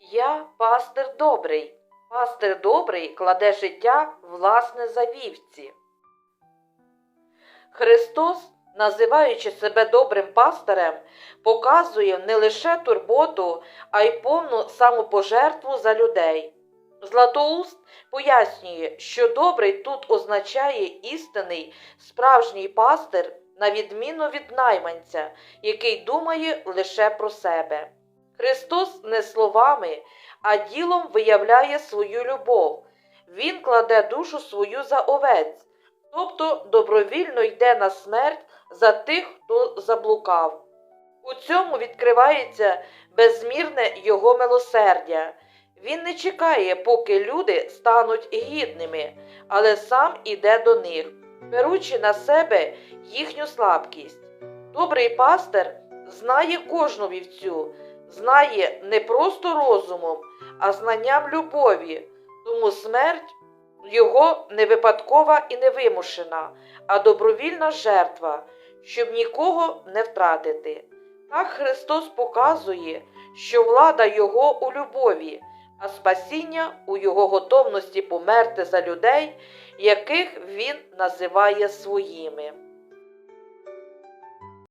Я пастир добрий. Пастир добрий кладе життя власне за вівці. Христос, називаючи себе добрим пастирем, показує не лише турботу, а й повну самопожертву за людей. Златоуст пояснює, що добрий тут означає істинний справжній пастир, на відміну від найманця, який думає лише про себе. Христос не словами, а ділом виявляє свою любов. Він кладе душу свою за овець, тобто добровільно йде на смерть за тих, хто заблукав. У цьому відкривається безмірне його милосердя. Він не чекає, поки люди стануть гідними, але сам іде до них, беручи на себе їхню слабкість. Добрий пастир знає кожну вівцю, знає не просто розумом, а знанням любові, тому смерть його не випадкова і не вимушена, а добровільна жертва, щоб нікого не втратити. Так Христос показує, що влада Його у любові, а спасіння у Його готовності померти за людей, яких Він називає своїми.